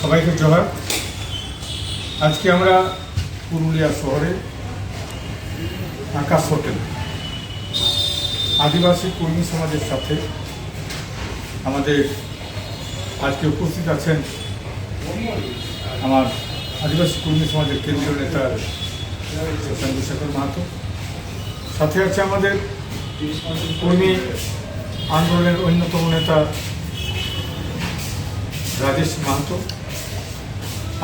সবাইকে জোহার। আজকে আমরা পুরুলিয়া শহরে আকাশ হোটেল, আদিবাসী কর্মী সমাজের সাথে আমাদের আজকে উপস্থিত আছেন আমার আদিবাসী কর্মী সমাজের কেন্দ্রীয় নেতা চন্দ্রশেখর মাহাতো। সাথে আছে আমাদের কর্মী আন্দোলনের অন্যতম নেতা রাজেশ মাহাতো।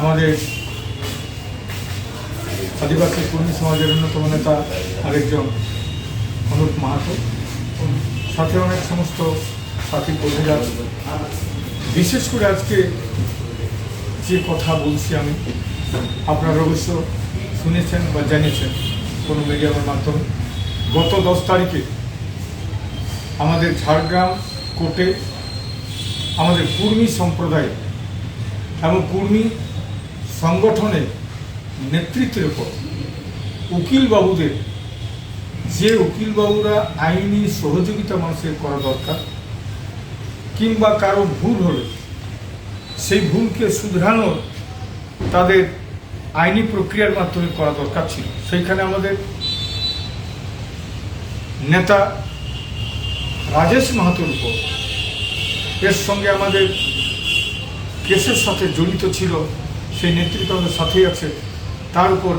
আমাদের আদিবাসী কর্মী সমাজের অন্যতম নেতা আরেকজন অনুপ মাহাতো। সাথে অনেক সমস্ত সাথী কর্মীরা। বিশেষ করে আজকে যে কথা বলছি আমি, আপনারা অবশ্য শুনেছেন বা জানিয়েছেন কোনো মিডিয়ামের মাধ্যমে। গত দশ তারিখে আমাদের ঝাড়গ্রাম কোর্টে আমাদের কুর্মী সম্প্রদায় এবং কুর্মী সংগঠনের নেতৃত্বের উপর উকিলবাবুদের, যে উকিলবাবুরা আইনি সহযোগিতা মানুষের করা দরকার, কিংবা কারও ভুল হলে সেই ভুলকে শুধরানোর তাদের আইনি প্রক্রিয়ার মাধ্যমে করা দরকার ছিল। সেইখানে আমাদের নেতা রাজেশ মাহাতোর এর সঙ্গে আমাদের কেসের সাথে জড়িত ছিল সেই নেতৃত্ব আমাদের সাথেই আছে। তার উপর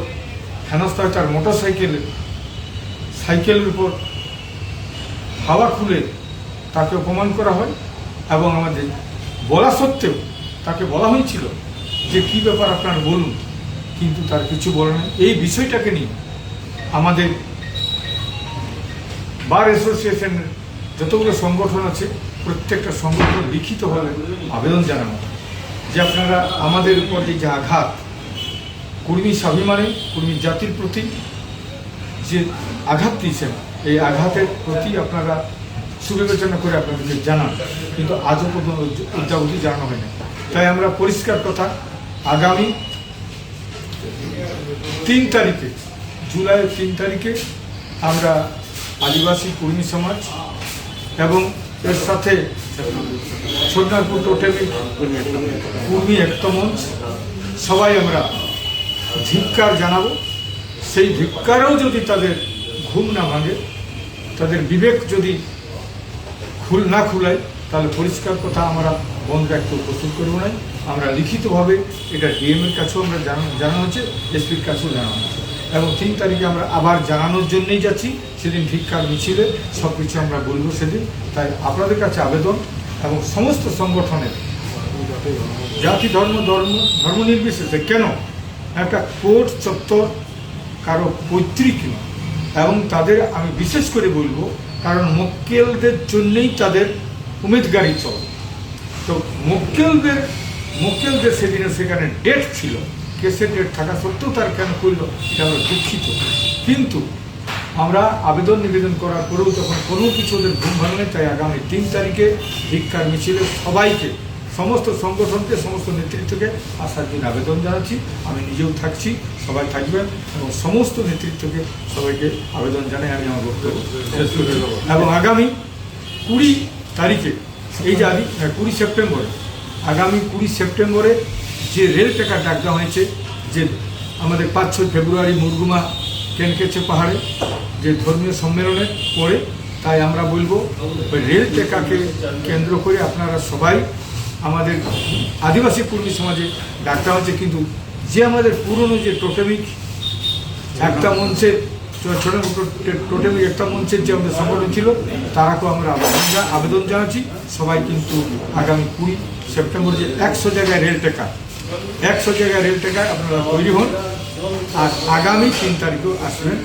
হেনস্থা হয় তার মোটর সাইকেলে সাইকেলের উপর হাওয়া খুলে তাকে অপমান করা হয় এবং আমাদের বলা সত্ত্বেও তাকে বলা হয়েছিল যে, কি ব্যাপার আপনার বলুন? কিন্তু তার কিছু বলে না এই বিষয়টাকে নিয়ে আমাদের বার অ্যাসোসিয়েশনের যতগুলো সংগঠন আছে, প্রত্যেকটা সংগঠন লিখিতভাবে আবেদন জানানো যে আপনারা আমাদের উপর যে যে আঘাত, কর্মী স্বাভিমানে, কর্মী জাতির প্রতি যে আঘাত দিয়েছেন, এই আঘাতের প্রতি আপনারা সুবিবেচনা করে আপনাদেরকে জানান, কিন্তু আজও পর্যন্ত উদ্যাবধি জানানো হয়নি। তাই আমরা পরিষ্কার কথা, আগামী তিন তারিখে, জুলাইয়ের তিন তারিখে আমরা আদিবাসী কর্মী সমাজ এবং এর সাথে সোনারপুর টোটেমি কর্মী একতমঞ্চ সবাই আমরা ধিক্কার জানাব। সেই ধিক্কারেও যদি তাদের ঘুম না ভাঙে, তাদের বিবেক যদি খুল না খুলায়, তাহলে পরিষ্কার কথা আমরা বন্ধ রাখতে উপস্থিত করব না। আমরা লিখিতভাবে এটা ডিএমের কাছেও আমরা জানানো হচ্ছে, এসপির কাছেও জানানো হচ্ছে। এবং তিন তারিখে আমরা আবার জানানোর জন্যই যাচ্ছি। সেদিন ভিক্ষার মিছিলে সব কিছু আমরা বলব সেদিন। তাই আপনাদের কাছে আবেদন এবং সমস্ত সংগঠনের জাতি, ধর্ম ধর্ম ধর্ম নির্বিশেষে কেন একটা কোর্ট চত্বর কারও পৈতৃক নয়? এবং তাদের আমি বিশেষ করে বলব, কারণ মক্কেলদের জন্যেই তাদের উমেদগাড়ি চল। তো মক্কেলদের মক্কেলদের সেদিনে সেখানে ডেট ছিল। কেসের ডেট থাকা সত্ত্বেও তার কেন করল এটা আমরা দুঃখিত। কিন্তু আমরা আবেদন নিবেদন করার পরেও তখন কোনো কিছু ওদের ঘুম ভাঙলে তাই আগামী তিন তারিখে ভিক্ষার মিছিলে সবাইকে সমস্ত সংগঠনকে সমস্ত নেতৃত্বকে আসার জন্য আবেদন জানাচ্ছি আমি নিজেও থাকছি সবাই থাকবেন এবং সমস্ত নেতৃত্বকে সবাইকে আবেদন জানাই আমি আমার বক্তব্য। এবং আগামী কুড়ি তারিখে এই যে আদি হ্যাঁ, কুড়ি সেপ্টেম্বরে আগামী কুড়ি সেপ্টেম্বরে যে রেল টেকা ডাক হয়েছে যে আমাদের পাঁচ ছয় ফেব্রুয়ারি মুরগুমা কেনকেছে পাহাড়ে? যে ধর্মীয় সম্মেলনের পরে তাই আমরা বলব রেল টেকাকে কেন্দ্র করে আপনারা সবাই আমাদের আদিবাসী কর্মী সমাজে ডাকতে হচ্ছে কিন্তু যে আমাদের পুরনো যে টোটেমিক, একটা মঞ্চের ছোট টোটেমিক একটা মঞ্চের যে আমাদের সংগঠন ছিল, তারাকেও আমরা আবেদন জানাচ্ছি। সবাই কিন্তু আগামী কুড়ি সেপ্টেম্বর যে একশো জায়গায় রেল টেকা, একশো জায়গায় রেল টেকায় আপনারা তৈরি হন। আর আগামী তিন তারিখেও আসবেন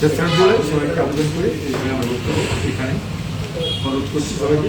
চেষ্টা করে সবাইকে আবেদন করে এখানে অনুরোধ করছি সবাইকে।